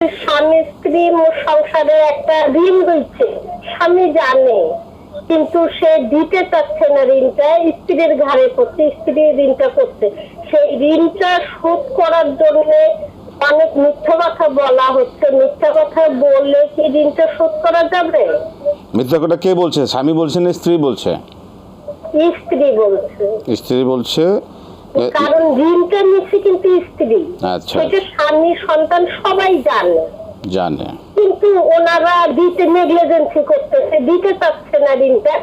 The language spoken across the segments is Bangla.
স্বামী স্ত্রী সংসারে একটা ঋণ রয়েছে স্বামী জানে কিন্তু সে দিতে চাচ্ছে না ঋণটা স্ত্রীর ঘাড়ে করছে স্ত্রী ঋণটা করছে। সেই ঋণটা শোধ করার জন্য অনেক মিথ্যা কথা বলা হচ্ছে। মিথ্যা কথা বললে কি ঋণটা শোধ করা যাবে? মিথ্যা কথা কে বলছে? স্বামী বলছে না স্ত্রী বলছে? স্ত্রী বলছে। স্ত্রী বলছে কারণ ঋণটা নিচ্ছে কিন্তু স্ত্রী। আচ্ছা। সেটা স্বামী সন্তান সবাই জানে। জানে। কিন্তু ওনারা দিতে নেগলিজেন্সি করতেছে দিতে চাচ্ছে না ঋণটা।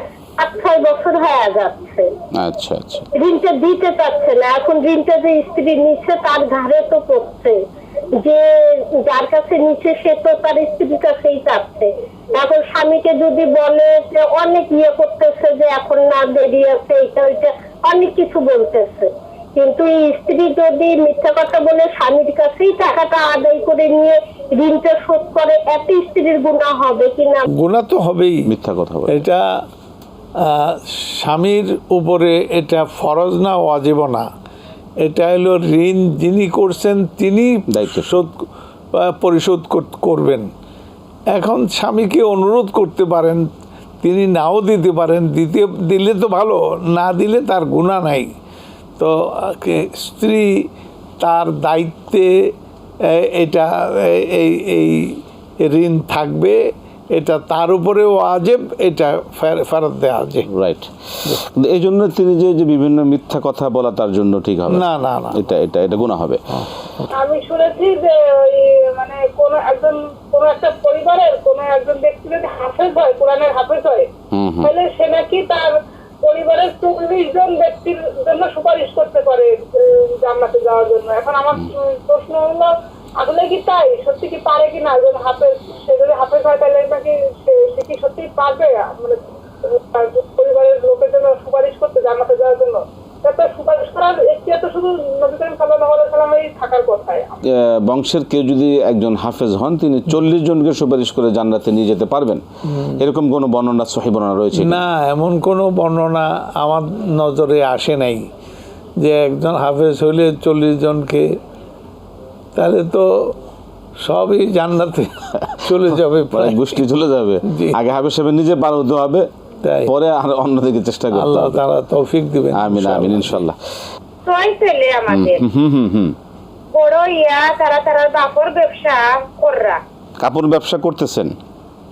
ছয় বছর হয়ে যাচ্ছে। আচ্ছা আচ্ছা। ঋণটা দিতে চাচ্ছে না। এখন ঋণটা যে স্ত্রী নিচ্ছে তার ঘাড়ে তো পড়ছে। যে যার কাছে নিচ্ছে সে তো তার স্ত্রীর কাছেই চাচ্ছে এখন স্বামীকে যদি বলে যে অনেক ইয়ে করতেছে যে এখন না দেরি আছে এটা ওইটা অনেক কিছু বলতেছে। কিন্তু এই স্ত্রী যদি মিথ্যা কথা বলে স্বামীর কাছেই টাকাটা আদায় করে নিয়ে ঋণটা শোধ করে এত স্ত্রীর গুণা হবে কিনা গুণা তো হবেই। মিথ্যা কথা বলে। এটা স্বামীর উপরে এটা ফরজ না ওয়াজিব না। এটা হলো ঋণ যিনি করছেন তিনি দায়িত্ব। শোধ পরিশোধ কর- করবেন। এখন স্বামীকে অনুরোধ করতে পারেন তিনি নাও দিতে পারেন দিতে দিলে তো ভালো না দিলে তার গুণা নাই। তো স্ত্রী তার দায়িত্বে এটা এই এই ঋণ থাকবে এটা তার উপরেও আজেব এটা ফেরত দেওয়া আজেব রাইট এই জন্য তিনি যে যে বিভিন্ন মিথ্যা কথা বলা তার জন্য ঠিক হবে। না না না। এটা এটা এটা গুণা হবে। আমি শুনেছি যে ওই মানে কোন একজন কোন একটা পরিবারের কোন একজন ব্যক্তি যদি হাফেজ হয় কোরআনের হাফেজ হয় তাহলে সে নাকি তার পরিবারের চল্লিশ জন ব্যক্তির জন্য সুপারিশ করতে পারে জান্নাতে যাওয়ার জন্য। এখন আমার প্রশ্ন হলো আসলে কি তাই? সত্যি কি পারে কি না? একজন হাফেজ সে যদি হাফেজ হয় তাহলে নাকি সে- কি সত্যি পারবে? মানে তার পরিবারের লোকের জন্য সুপারিশ করতে জান্নাতে যাওয়ার জন্য। বংশের কেউ যদি একজন হাফেজ হন তিনি চল্লিশ জনকে সুপারিশ করে জান্নাতে নিয়ে যেতে পারবেন। এরকম কোনো বর্ণনা সহি বর্ণনা রয়েছে না এমন কোনো বর্ণনা আমার নজরে আসে নাই। যে একজন হাফেজ হইলে চল্লিশ জনকে তাহলে তো সবই জান্নাতে চলে যাবে মানে প্রায়। গোষ্ঠী চলে যাবে। আগে হাফেজ সাহেব নিজে পার হতে হবে তাই। পরে আর অন্যদিকে চেষ্টা করতে আল্লাহ তারা তৌফিক দিবেন আমিন আমিন ইনশাল্লাহ ছয় ছেলে আমাদের হুম হুম হুম বড় ইয়া তারা তারা বাপর ব্যবসা কররা। কাপড় ব্যবসা করতেছেন?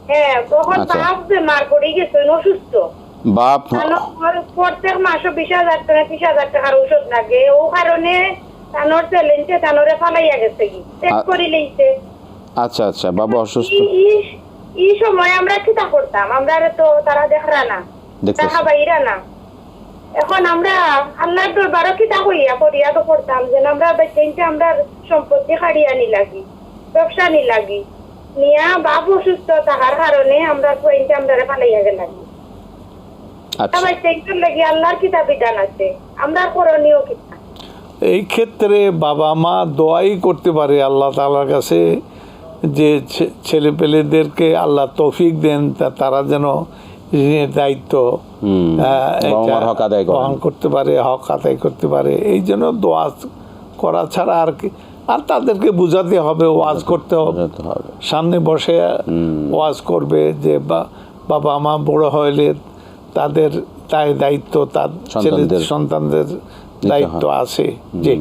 হ্যাঁ তখন আচ্ছা। বাপ বেমার পড়ে গেছেন অসুস্থ। বাপ। ওর প্রত্যেক মাসে বিশ হাজার টাকা ত্রিশ হাজার টাকার ঔষধ লাগে। ও কারণে তানোর চ্যালেঞ্জে তানোরে ফালাইয়া গেছে কি? চেক করে লইছে। আচ্ছা আচ্ছা বাবা অসুস্থ। ই- ই- ই সময় আমরা কিতা করতাম? আমরা তো তারা দেখরা না। দেখা বাইরা না। এখন আমরা আল্লাহর দরবারও কিতা কইয়া করিয়া তো করতাম যে আমরা বেচেনতে আমরা সম্পত্তি হারিয়ে নি লাগি ব্যবসা নি লাগি নিয়া বাপ অসুস্থ তাহার কারণে আমরা আমরা ফালাইয়া গেলাম। আচ্ছা। লাগি আল্লাহর আমরা করণীয় এই ক্ষেত্রে বাবা মা দোয়াই করতে পারে আল্লাহ তালার কাছে যে ছে- ছেলে পেলেদেরকে আল্লাহ তৌফিক দেন তা তারা যেন ঋণের দায়িত্ব হুম, এটা হক আদায় করেন। বহন করতে পারে হক আদায় করতে পারে। এই জন্য দোয়া করা ছাড়া আর কি আর তাদেরকে বুঝাতে হবে ওয়াজ করতে হবে। সামনে বসে ওয়াজ করবে যে বা- বাবা মা বড় হইলে তাদের তাই দায়িত্ব তার ছেলে সন্তানদের সন্তানদের দায়িত্ব আছে যে